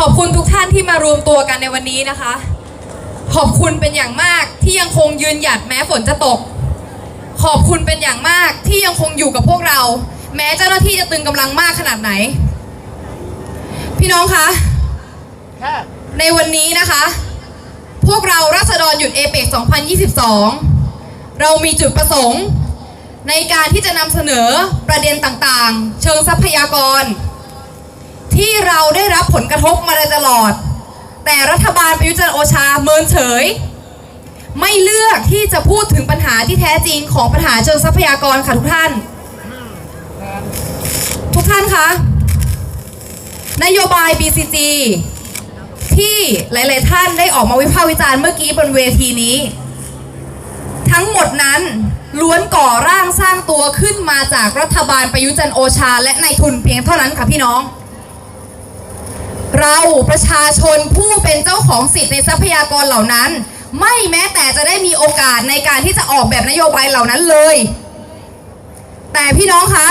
ขอบคุณทุกท่านที่มารวมตัวกันในวันนี้นะคะ ขอบคุณเป็นอย่างมากที่ยังคงยืนหยัดแม้ฝนจะตก ขอบคุณเป็นอย่างมากที่ยังคงอยู่กับพวกเรา แม้เจ้าหน้าที่จะตึงกำลังมากขนาดไหน พี่น้องคะในวันนี้นะคะ พวกเราราษฎรหยุดเอเปก2022 เรามีจุดประสงค์ ในการที่จะนำเสนอประเด็นต่างๆ เชิงทรัพยากร ที่เราได้รับผลกระทบมาโดยตลอด แต่รัฐบาลประยุจันโอชาเมินเฉย ไม่เลือกที่จะพูดถึงปัญหาที่แท้จริงของปัญหาเชิงทรัพยากรค่ะทุกท่าน ทุกท่านคะนโยบาย BCG ที่หลาย ๆ ท่านได้ออกมาวิพากษ์วิจารณ์เมื่อกี้บนเวทีนี้ ทั้งหมดนั้นล้วนก่อร่างสร้างตัวขึ้นมาจากรัฐบาลประยุจันโอชา และนายทุนเพียงเท่านั้นค่ะพี่น้อง เราประชาชนผู้เป็นเจ้าของสิทธิ์ในทรัพยากรเหล่านั้น ไม่แม้แต่จะได้มีโอกาสในการที่จะออกแบบนโยบายเหล่านั้นเลย แต่พี่น้องคะ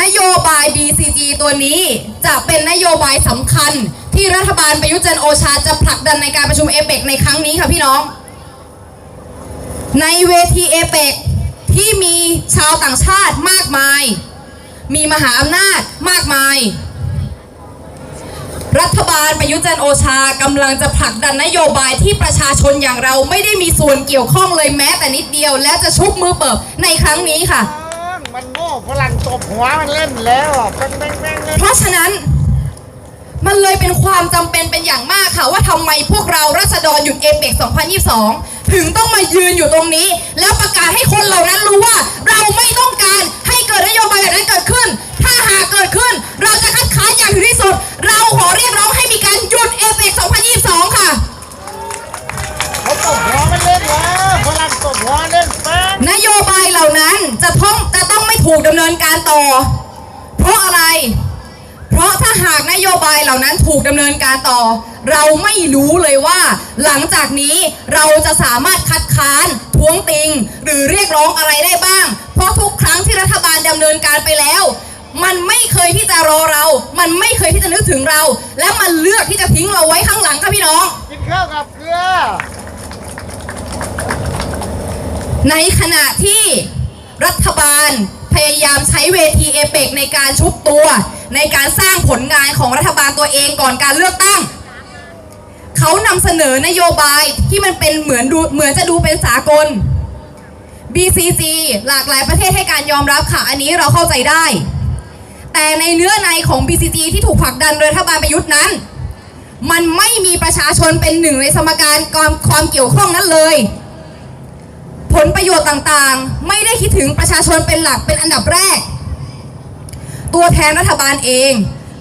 นโยบาย BCG ตัวนี้จะเป็นนโยบายสำคัญที่รัฐบาลประยุจันโอชาจะผลักดันในการประชุมเอเปกในครั้งนี้ค่ะพี่น้อง ในเวทีเอเปกที่มีชาวต่างชาติมากมาย มีมหาอำนาจมากมาย รัฐบาลประยุจันโอชากำลังจะผลักดันนโยบายที่ประชาชนอย่างเราไม่ได้มีส่วนเกี่ยวข้องเลยแม้แต่นิดเดียว และจะชุบมือเปิบในครั้งนี้ค่ะ มันโง่ฝรั่งตบหัวมันเล่นแล้วอะเป็นแม่งแม่งเล่นเพราะฉะนั้นมันเลยเป็นความจำเป็นเป็นอย่างมากค่ะ ว่าทำไมพวกเราราษฎรหยุดเอเปก2022 ถึงต้องมายืนอยู่ตรงนี้ แล้วประกาศให้คนเหล่านั้นรู้ว่า เราไม่ต้องการให้เกิดนโยบายแบบนั้นเกิดขึ้น ถ้าหากเกิดขึ้น เราจะคัดค้านอย่างถึงที่สุด เราขอเรียกร้องให้มีการหยุดเอเปก2022 ค่ะ เขาตบหัวมันเล่นแล้วฝรั่งตบหัวเล่นแป้งนโยบายเหล่านั้นจะต้องจะต้องไม่ถูกดำเนินการต่อ เพราะอะไร เพราะถ้าหากนโยบายเหล่านั้นถูกดำเนินการต่อ เราไม่รู้เลยว่า หลังจากนี้เราจะสามารถคัดค้านท้วงติง หรือเรียกร้องอะไรได้บ้าง เพราะทุกครั้งที่รัฐบาลดำเนินการไปแล้ว มันไม่เคยที่จะรอเรา มันไม่เคยที่จะนึกถึงเรา และมันเลือกที่จะทิ้งเราไว้ข้างหลังค่ะพี่น้อง กินข้าวกับเกลือ ในขณะที่รัฐบาลพยายามใช้เวทีเอเปกในการชุบตัว ในการสร้างผลงานของรัฐบาลตัวเองก่อนการเลือกตั้ง เขานำเสนอนโยบายที่มันเป็นเหมือนดูเหมือนจะดูเป็นสากล BCG หลากหลายประเทศให้การยอมรับค่ะ อันนี้เราเข้าใจได้ แต่ในเนื้อในของ BCG ที่ถูกผลักดันโดยรัฐบาลประยุทธ์นั้น มันไม่มีประชาชนเป็นหนึ่งในสมการความความเกี่ยวข้องนั้นเลย ผลประโยชน์ต่างๆ ไม่ได้คิดถึงประชาชนเป็นหลักเป็นอันดับแรก ตัวแทนรัฐบาลเอง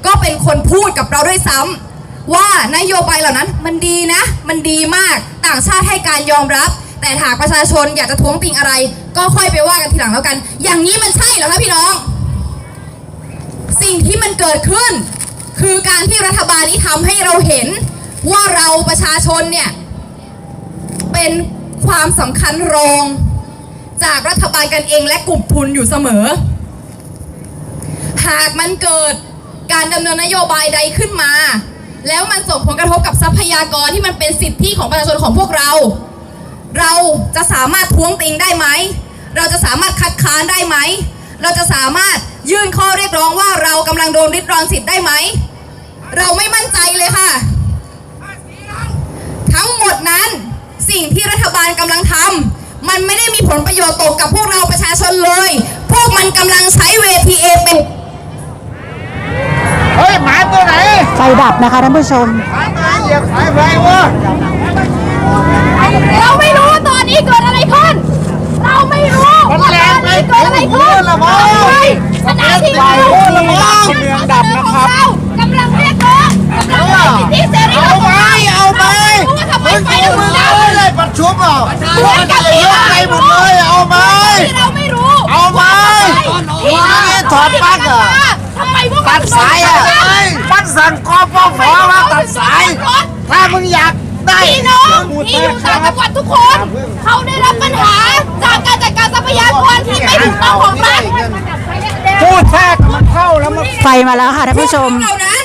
ก็เป็นคนพูดกับเราด้วยซ้ำว่านโยบายเหล่านั้นมันดีนะ มันดีมากต่างชาติให้การยอมรับ แต่หากประชาชนอยากจะท้วงติงอะไร ก็ค่อยไปว่ากันทีหลังแล้วกัน อย่างนี้มันใช่เหรอคะพี่น้อง สิ่งที่มันเกิดขึ้น คือการที่รัฐบาลนี้ทำให้เราเห็นว่าเราประชาชนเนี่ย เป็นความสำคัญรอง จากรัฐบาลกันเองและกลุ่มทุนอยู่เสมอ หากมันเกิดการดำเนินนโยบายใดขึ้นมา แล้วมันส่งผลกระทบกับทรัพยากรที่มันเป็นสิทธิของประชาชนของพวกเรา เราจะสามารถท้วงติงได้ไหม เราจะสามารถคัดค้านได้ไหม เราจะสามารถ ยื่นข้อเรียกร้องว่าเรากำลังโดนริดรอนสิทธิ์ได้ไหม เราไม่มั่นใจเลยค่ะ ทั้งหมดนั้นสิ่งที่รัฐบาลกำลังทำมันไม่ได้มีผลประโยชน์ตกกับพวกเราประชาชนเลย พวกมันกำลังใช้เวทีเอเป็นเฮ้ยหมาตัวไหนไฟดับนะคะท่านผู้ชมหมาตัวไหนเหยียบสายไฟวะเราไม่รู้ว่าตอนนี้เกิดอะไรขึ้นเรา ไม่รู้มันแรงไปเกิดอะไรขึ้นละมั้งใช่ขณะที่เราละมั้งเมืองดับนะครับกำลังเรียกร้องกำลังเรียกสิทธิเสรีเอาไปเอาไปมึงไฟเอาถึมึงงดับเอาเลยประชุมอะเหมือนกับที่ยกเราไปไม่หมดเลยเอาไปเราไม่รู้เอาไปที่เรามึงนี่ถอดปลั๊กเหรอทำไมพวกตัดสายอะมันสั่งกอปฟมาตัดสายถ้ามึงอยากได้พี่น้องที่อยู่ต่างจังหวัดทุกคน เขาได้รับปัญหาจากการจัด พยากรที่ไม่ถูกต้องของรัฐพูดแทรกมันเข้าแล้วมันไฟมาแล้วค่ะท่านผู้ชม เหล่านั้น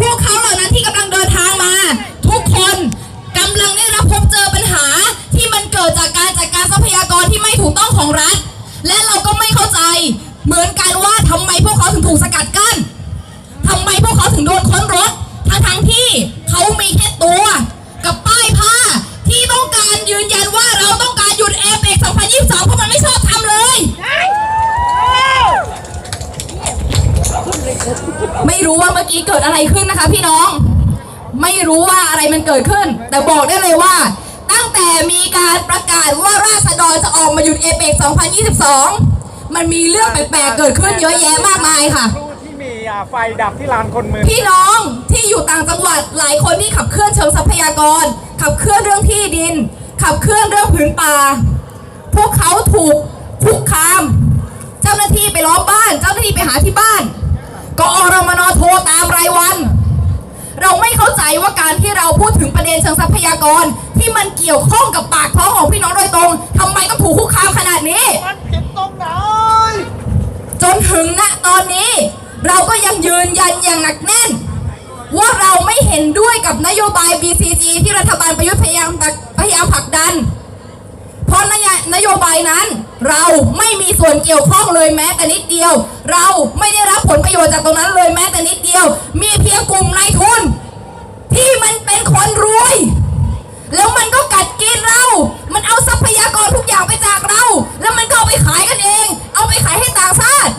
พวกเขาเหล่านั้นที่กำลังเดินทางมา ทุกคนกำลังได้รับพบเจอปัญหาที่มันเกิดจากการจัดการทรัพยากรที่ไม่ถูกต้องของรัฐ และเราก็ไม่เข้าใจเหมือนกันว่าทำไมพวกเขาถึงถูกส เกิดขึ้น แต่บอกได้เลยว่า ตั้งแต่มีการประกาศว่าราษฎรจะออกมาหยุดเอเปก2022 มันมีเรื่องแปลกๆเกิดขึ้นเยอะแยะมากมายค่ะครูที่มีอ่าไฟดับที่ลานคนเมืองพี่น้องที่อยู่ต่างจังหวัดหลายคนที่ขับเคลื่อนเชิงทรัพยากร ขับเคลื่อนเรื่องที่ดิน ขับเคลื่อนเรื่องผืนป่า พวกเขาถูกคุกคาม เจ้าหน้าที่ไปล้อมบ้าน เจ้าหน้าที่ไปหาที่บ้านกอรมนโทรตามรายวัน เราไม่เข้าใจว่าการที่เราพูดถึงประเด็นเชิงทรัพยากร ที่มันเกี่ยวข้องกับปากท้องของพี่น้องโดยตรงทำไมต้องถูกคุกคามขนาดนี้ มันผิดตรงไหนจนถึงณตอนนี้ เราก็ยังยืนยันอย่างหนักแน่น ว่าเราไม่เห็นด้วยกับนโยบาย BCG ที่รัฐบาลประยุทธ์พยายามตักพยายามผลักดัน เพราะนโยนโยบายนั้น เราไม่มีส่วนเกี่ยวข้องเลยแม้แต่นิดเดียว เราไม่ได้รับผลประโยชน์จากตรงนั้นเลยแม้แต่นิดเดียว มีเพียงกลุ่มนายทุน ที่มันเป็นคนรวย แล้วมันก็กัดกินเรา มันเอาทรัพยากรทุกอย่างไปจากเรา แล้วมันก็เอาไปขายกันเอง เอาไปขายให้ต่างชาติ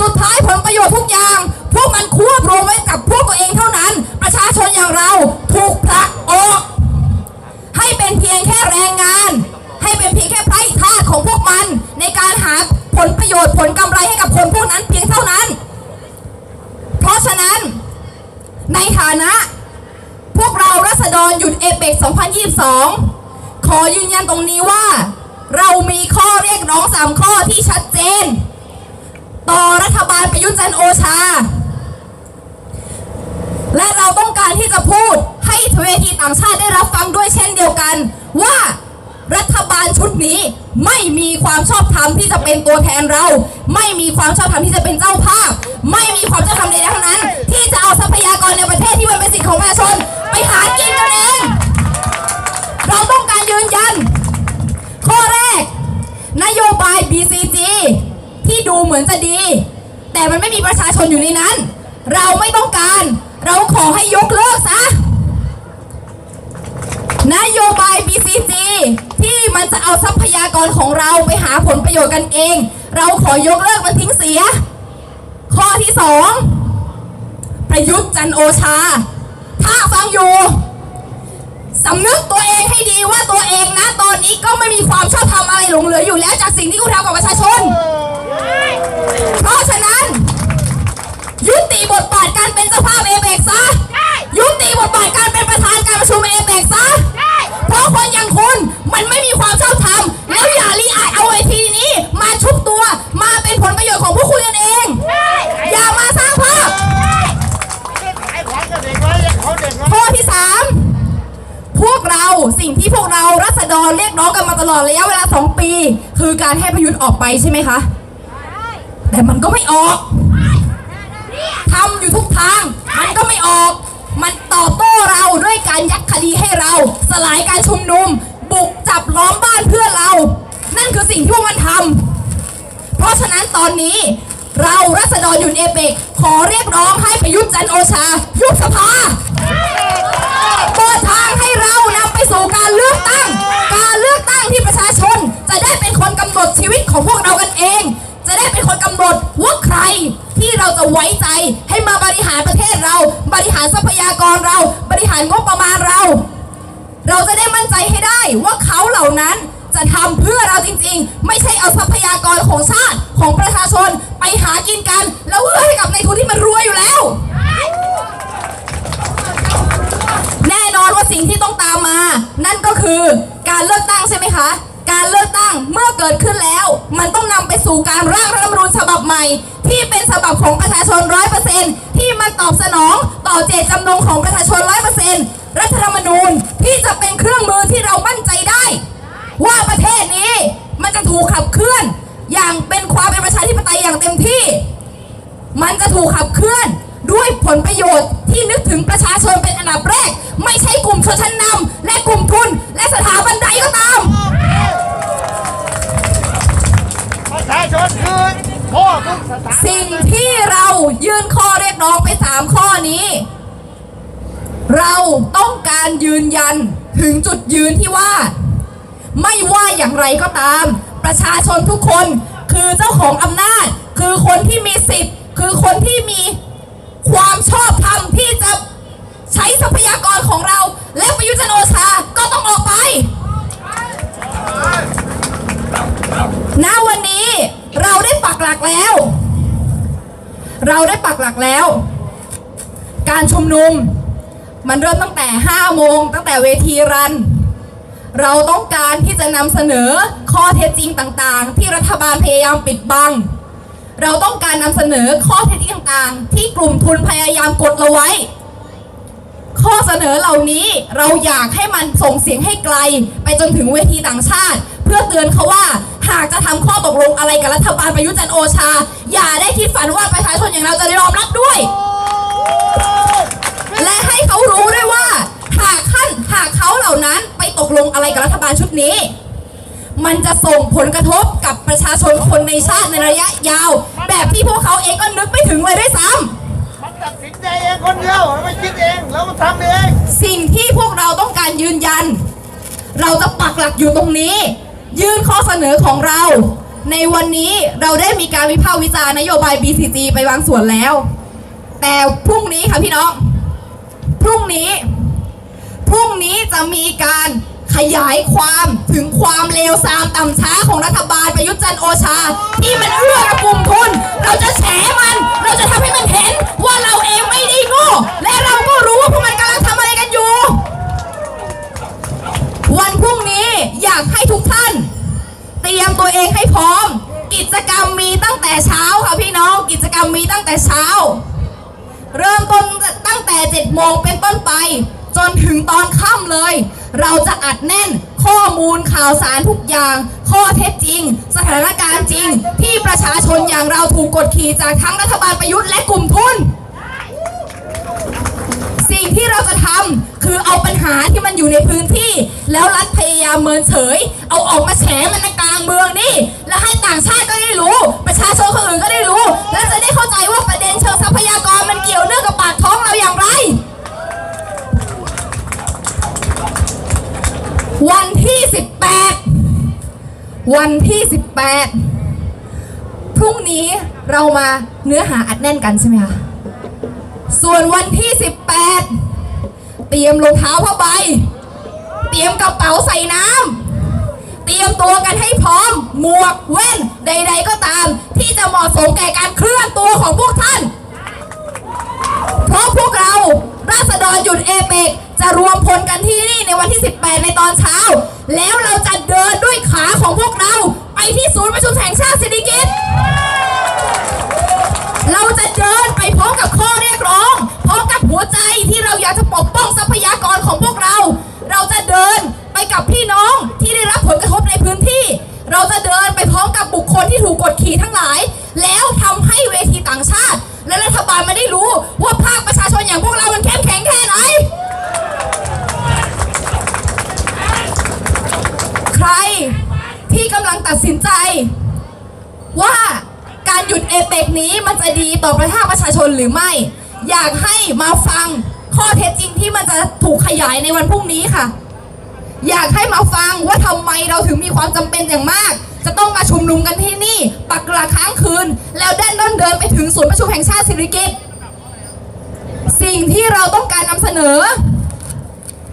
สุดท้ายผลประโยชน์ทุกอย่าง พวกมันควบรวมไว้กับพวกตัวเองเท่านั้น ประชาชนอย่างเราถูกผลักออก ให้เป็นเพียงแค่แรงงาน ให้เป็นเพียงแค่ไพร่ทาของพวกมัน ในการหาผลประโยชน์ผลกำไรให้กับคนพวกนั้นเพียงเท่านั้น เพราะฉะนั้นในฐานะ พวกเรารัษฎรหยุดเอเปก2022 ขอยืนยันตรงนี้ว่า เรามีข้อเรียกร้อง3ข้อที่ชัดเจน ต่อรัฐบาลประยุทธ์จันโอชา และเราต้องการที่จะพูดให้เวทีต่างชาติได้รับฟังด้วยเช่นเดียวกันว่า รัฐบาลชุดนี้ไม่มีความชอบธรรมที่จะเป็นตัวแทนเรา ไม่มีความชอบธรรมที่จะเป็นเจ้าภาพ ไม่มีความชอบธรรมใดๆทั้งนั้น ที่จะเอาทรัพยากรในประเทศที่มันเป็นสิทธิของประชาชน ไปหากินกันเองเราต้องการยืนยัน ข้อแรก นโยบาย BCG ที่ดูเหมือนจะดี แต่มันไม่มีประชาชนอยู่ในนั้น เราไม่ต้องการ เราขอให้ยกเลิกซะนโยบาย BCG การจะเอาทรัพยากรของเราไปหาผลประโยชน์กันเอง เราขอยกเลิกมันทิ้งเสีย ข้อที่สองประยุทธ์จันโอชา ถ้าฟังอยู่สำนึกตัวเองให้ดีว่าตัวเองนะ ตอนนี้ก็ไม่มีความชอบธรรมอะไรหลงเหลืออยู่แล้วจากสิ่งที่กูทำ เราเรียกร้องกันมาตลอดระยะเวลาสองปี คือการให้ประยุทธ์ออกไปใช่ไหมคะ แต่มันก็ไม่ออกทำอยู่ทุกทาง มันก็ไม่ออก มันตอบโต้เราด้วยการยัดคดีให้เรา สลายการชุมนุม บุกจับล้อมบ้านเพื่อนเรา นั่นคือสิ่งที่พวกมันทำเพราะฉะนั้นตอนนี้เรารัษฎรอยู่เอเปกขอเรียกร้องให้ประยุทธ์จันโอชา ยุบสภาเปิดทางให้เรานำ สู่การเลือกตั้ง การเลือกตั้งที่ประชาชน จะได้เป็นคนกำหนดชีวิตของพวกเรากันเอง จะได้เป็นคนกำหนดว่าใครที่เราจะไว้ใจให้มาบริหารประเทศเรา บริหารทรัพยากรเรา บริหารงบประมาณเรา เราจะได้มั่นใจให้ได้ว่าเขาเหล่านั้นจะทำเพื่อเราจริงๆ ไม่ใช่เอาทรัพยากรของชาติของประชาชนไปหากินกัน แล้วเอื้อให้กับในทุนที่มันรวยอยู่แล้ว อนว่าสิ่งที่ต้องตามมา นั่นก็คือการเลือกตั้งใช่ไหมคะ การเลือกตั้งเมื่อเกิดขึ้นแล้ว มันต้องนำไปสู่การร่างรัฐธรรมนูญฉบับใหม่ ที่เป็นฉบับของประชาชนร้อยเปอร์เซ็นที่มาตอบสนองต่อเจตจำนงของประชาชนร้อยเปอร์เซ็นรัฐธรรมนูญที่จะเป็นเครื่องมือที่เรามั่นใจได้ ว่าประเทศนี้มันจะถูกขับเคลื่อน อย่างเป็นความเป็นประชาธิปไตยอย่างเต็มที่ มันจะถูกขับเคลื่อน ด้วยผลประโยชน์ที่นึกถึงประชาชนเป็นอันดับแรก ไม่ใช่กลุ่มชนชั้นนำและกลุ่มทุน และสถาบันใดก็ตามประชาชนคือพ่กสิ่งที่เรายื่นข้อเรียกร้องไปสามข้อนี้ เราต้องการยืนยันถึงจุดยืนที่ว่า ไม่ว่าอย่างไรก็ตาม ประชาชนทุกคนคือเจ้าของอำนาจ คือคนที่มีสิทธิ์ คือคนที่มี ความชอบธรรมที่จะใช้ทรัพยากรของเรา และประยุทธ์จันทร์โอชาก็ต้องออกไปณวันนี้เราได้ปักหลักแล้ว เราได้ปักหลักแล้ว การชุมนุม มันเริ่มตั้งแต่ 5 โมง ตั้งแต่เวทีรัน เราต้องการที่จะนำเสนอข้อเท็จจริงต่างๆ ที่รัฐบาลพยายามปิดบัง เราต้องการนำเสนอข้อเท็จจริงต่างๆ ที่กลุ่มทุนพยายามกดเราไว้ ข้อเสนอเหล่านี้เราอยากให้มันส่งเสียงให้ไกล ไปจนถึงเวทีต่างชาติ เพื่อเตือนเขาว่าหากจะทำข้อตกลงอะไรกับรัฐบาลประยุทธ์จันโอชา อย่าได้คิดฝันว่าประชาชนอย่างเราจะได้ยอมรับด้วย และให้เขารู้ด้วยว่า หากขั้นหากเขาเหล่านั้นไปตกลงอะไรกับรัฐบาลชุดนี้ มันจะส่งผลกระทบกับประชาชนคนในชาติในระยะยาว แบบที่พวกเขาเองก็นึกไม่ถึงเลยด้วยซ้ำมันตัดสินใจเองคนเดียวไม่คิดเองแล้วมันทำเอง สิ่งที่พวกเราต้องการยืนยัน เราจะปักหลักอยู่ตรงนี้ ยื่นข้อเสนอของเรา ในวันนี้เราได้มีการวิพากษ์วิจารณ์นโยบาย BCG ไปบางส่วนแล้ว แต่พรุ่งนี้ค่ะพี่น้อง พรุ่งนี้ พรุ่งนี้จะมีการ ขยายความถึงความเลวทรามต่ำช้าของรัฐบาลประยุทธ์จันทร์โอชา ที่มันเอื้อกลุ่มทุนเราจะแฉมัน เราจะทำให้มันเห็นว่าเราเองไม่ได้โง่และเราก็รู้ว่าพวกมันกำลังทำอะไรกันอยู่ วันพรุ่งนี้อยากให้ทุกท่าน เตรียมตัวเองให้พร้อม กิจกรรมมีตั้งแต่เช้าค่ะพี่น้องกิจกรรมมีตั้งแต่เช้า เริ่มต้นตั้งแต่7โมงเป็นต้นไป จนถึงตอนค่ำเลย เราจะอัดแน่นข้อมูลข่าวสารทุกอย่าง ข้อเท็จจริง สถานการณ์จริง ที่ประชาชนอย่างเราถูกกดขี่จากทั้งรัฐบาลประยุทธ์และกลุ่มทุน สิ่งที่เราจะทำคือเอาปัญหาที่มันอยู่ในพื้นที่ แล้วรัฐพยายามเมินเฉย เอาออกมาแฉมันในกลางเมืองนี่ แล้วให้ต่างชาติก็ได้รู้ ประชาชนคนอื่นก็ได้รู้ และจะได้เข้าใจว่าประเด็นเชิงทรัพยากรมันเกี่ยวเนื่องกับปากท้องเราอย่างไร วันที่ 18 พรุ่งนี้เรามาเนื้อหาอัดแน่นกันใช่ไหมคะ ส่วนวันที่ 18 เตรียมรองเท้าผ้าใบ เตรียมกระเป๋าใส่น้ำ เตรียมตัวกันให้พร้อม หมวกแว่นใด ๆ ก็ตาม ที่จะเหมาะสมแก่การเคลื่อนตัวของพวกท่าน เพราะพวกเราราษฎรหยุดเอเปก จะรวมพลกันที่นี่ในวันที่ 18 ในตอนเช้า แล้วเราจะเดินด้วยขาของพวกเรา ไปที่ศูนย์ประชุมแห่งชาติสิริกิตเราจะเดินไปพร้อมกับข้อเรียกร้องพร้อมกับหัวใจที่เราอยากจะปกป้องทรัพยากรของพวกเรา เราจะเดินไปกับพี่น้องที่ได้รับผลกระทบในพื้นที่ เราจะเดินไปพร้อมกับบุคคลที่ถูกกดขี่ทั้งหลาย แล้วทำให้เวทีต่างชาติ และรัฐบาลไม่ได้รู้ว่าภาคประชาชนอย่างพวกเรา มันเข้มแข็งแค่ไหน คร ที่กำลังตัดสินใจ ว่าการหยุดเอเปกนี้มันจะดีต่อประชาประชาชนหรือไม่ อยากให้มาฟังข้อเท็จจริงที่มันจะถูกขยายในวันพรุ่งนี้ค่ะ อยากให้มาฟังว่าทำไมเราถึงมีความจำเป็นอย่างมาก จะต้องมาชุมนุมกันที่นี่ ปักหลักค้างคืน แล้วเดินด้นเดินไปถึงศูนย์ประชุมแห่งชาติสิริกิติ์สิ่งที่เราต้องการนำเสนอ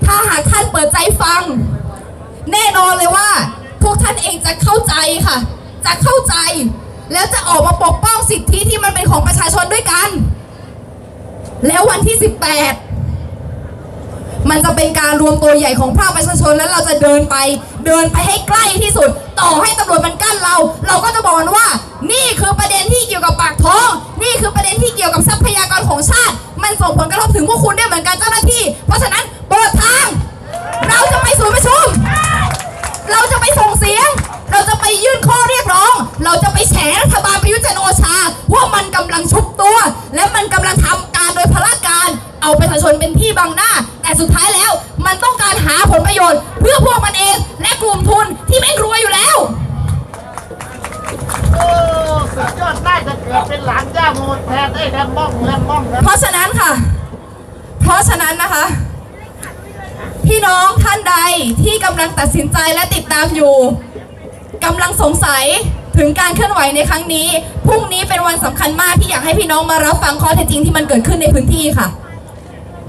ถ้าหากท่านเปิดใจฟัง แน่นอนเลยว่า พวกท่านเองจะเข้าใจค่ะ จะเข้าใจ แล้วจะออกมาปกป้องสิทธิที่มันเป็นของประชาชนด้วยกัน แล้ววันที่ 18 มันจะเป็นการรวมตัวใหญ่ของภาคประชาชนแล้วเราจะเดินไป เดินไปให้ใกล้ที่สุด ต่อให้ตำรวจมันกั้นเรา เราก็จะบอกมันว่า นี่คือประเด็นที่เกี่ยวกับปากท้องนี่คือประเด็นที่เกี่ยวกับทรัพยากรของชาติ มันส่งผลกระทบถึงพวกคุณได้เหมือนกันเจ้าหน้าที่ เพราะฉะนั้นเปิดทาง เราจะไปศูนย์ประชุม เราจะไปส่งเสียง เราจะไปยื่นข้อเรียกร้อง เราจะไปแฉรัฐบาลประยุทธ์จันทร์โอชา ว่ามันกำลังชุบตัว และมันกำลังทำการโดยพละการ เอาประชาชนเป็นที่บังหน้า แต่สุดท้ายแล้วมันต้องการหาผลประโยชน์ เพื่อพวกมันเองและกลุ่มทุนที่แม่งรวยอยู่แล้วโอ้สุดยอดน่าจะเกิดเป็นหลานย่าโมแทนไอ้แรมบ้องแรมบ้องนะเพราะฉะนั้นค่ะ เพราะฉะนั้นนะคะพี่ น้องท่านใดที่กำลังตัดสินใจและติดตามอยู่กำลังสงสัยถึงการเคลื่อนไหวในครั้งนี้พรุ่งนี้เป็นวันสำคัญมากที่อยากให้พี่น้องมารับฟังข้อเท็จจริงที่มันเกิดขึ้นในพื้นที่ค่ะ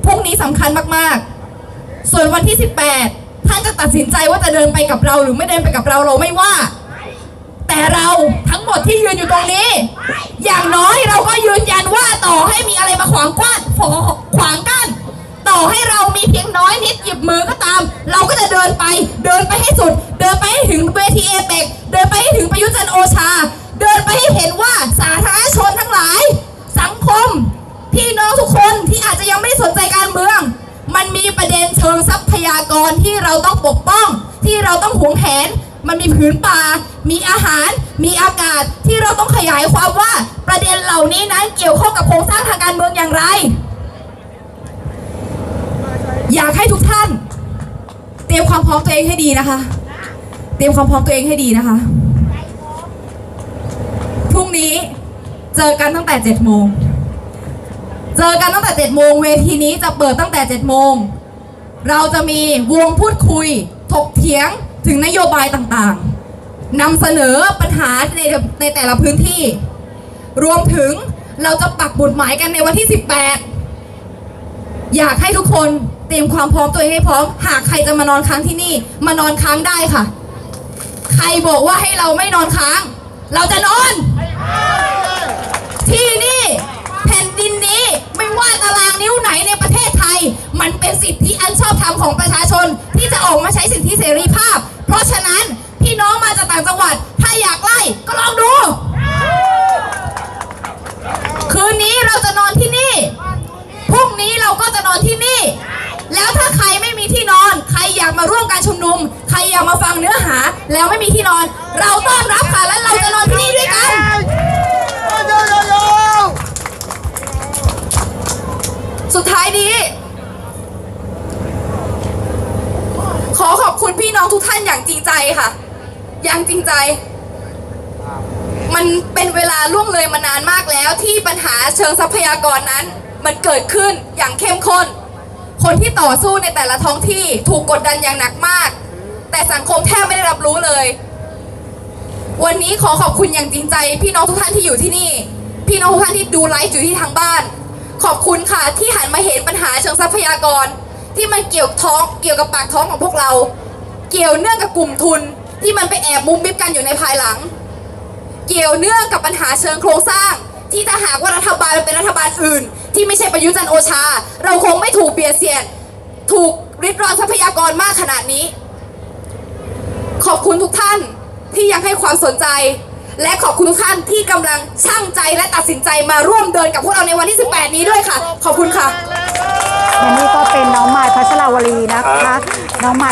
พรุ่งนี้สำคัญมากๆ ส่วนวันที่ 18 ท่านจะตัดสินใจว่าจะเดินไปกับเราหรือไม่เดินไปกับเราเราไม่ว่า แต่เราทั้งหมดที่ยืนอยู่ตรงนี้ อย่างน้อยเราก็ยืนยันว่าต่อให้มีอะไรมาขวางกว้านขวางกั้นต่ อให้เรามีเพียงน้อยนิดหยิบมือก็ตาม เราก็จะเดินไป เดินไปให้สุด เดินไปให้ถึงเวทีเอเปกเดินไปให้ถึงประยุทธ์จันโอชา เดินไปให้เห็นว่าสาธารณชนทั้งหลาย สังคม พี่น้องทุกคนที่อาจจะยังไม่สนใจการเมือง มันมีประเด็นเชิงทรัพยากรที่เราต้องปกป้อง ที่เราต้องหวงแหนมันมีผืนป่า มีอาหาร มีอากาศที่เราต้องขยายความว่าประเด็นเหล่านี้นั้นเกี่ยวข้องกับโครงสร้างทางการเมืองอย่างไรากให้ทุกท่าน เตรียมความพร้อมตัวเองให้ดีนะคะ เตรียมความพร้อมตัวเองให้ดีนะคะ พรุ่งนี้เจอกันตั้งแต่7โมง เจอกันตั้งแต่7โมงเวทีนี้จะเปิดตั้งแต่7โมง เราจะมีวงพูดคุย ถกเถียงถึงนโยบายต่างๆนำเสนอปัญหาในในแต่ละพื้นที่ รวมถึงเราจะปักบุดหมายกันในวันที่ 18 อยากให้ทุกคน ตรียมความพร้อมตัวเองให้พร้อม หากใครจะมานอนค้างที่นี่ มานอนค้างได้ค่ะ ใครบอกว่าให้เราไม่นอนค้าง เราจะนอน ที่นี่แผ่นดินนี้ไม่ว่าตารางนิ้วไหนในประเทศไทย มันเป็นสิทธิอันชอบธรรมของประชาชน ที่จะออกมาใช้สิทธิเสรีภาพ เพราะฉะนั้นพี่น้องมาจากต่างจังหวัด ถ้าอยากไล่ก็ลองดู คืนนี้เราจะนอนที่นี่พรุ่งนี้เราก็จะนอนที่นี่ แล้วถ้าใครไม่มีที่นอน ใครอยากมาร่วมการชุมนุม ใครอยากมาฟังเนื้อหา แล้วไม่มีที่นอน เราต้อนรับค่ะและเราจะนอนที่นี่ด้วยกันสุดท้ายนี้ ขอขอบคุณพี่น้องทุกท่านอย่างจริงใจค่ะ อย่างจริงใจ มันเป็นเวลาล่วงเลยมานานมากแล้วที่ปัญหาเชิงทรัพยากรนั้น มันเกิดขึ้นอย่างเข้มข้น คนที่ต่อสู้ในแต่ละท้องที่ถูกกดดันอย่างหนักมาก แต่สังคมแทบไม่ได้รับรู้เลย วันนี้ขอขอบคุณอย่างจริงใจ พี่น้องทุกท่านที่อยู่ที่นี่ พี่น้องทุกท่านที่ดูไลฟ์อยู่ที่ทางบ้าน ขอบคุณค่ะที่หันมาเห็นปัญหาเชิงทรัพยากร ที่มันเกี่ยวท้องเกี่ยวกับปากท้องของพวกเรา เกี่ยวเนื่องกับกลุ่มทุน ที่มันไปแอบมุมบิบกันอยู่ในภายหลัง เกี่ยวเนื่องกับปัญหาเชิงโครงสร้าง ที่ถ้าหากว่ารัฐบาลเป็นรัฐบาลอื่น ที่ไม่ใช่ประยุทธ์จันทร์โอชา เราคงไม่ถูกเบียดเสียด ถูกริดรอนทรัพยากรมากขนาดนี้ ขอบคุณทุกท่านที่ยังให้ความสนใจ และขอบคุณทุกท่านที่กำลังช่างใจและตัดสินใจมาร่วมเดินกับพวกเราในวันที่ 18 นี้ด้วยค่ะ ขอบคุณค่ะ และนี่ก็เป็นน้องมายพัชราวลีนะคะ น้องมาย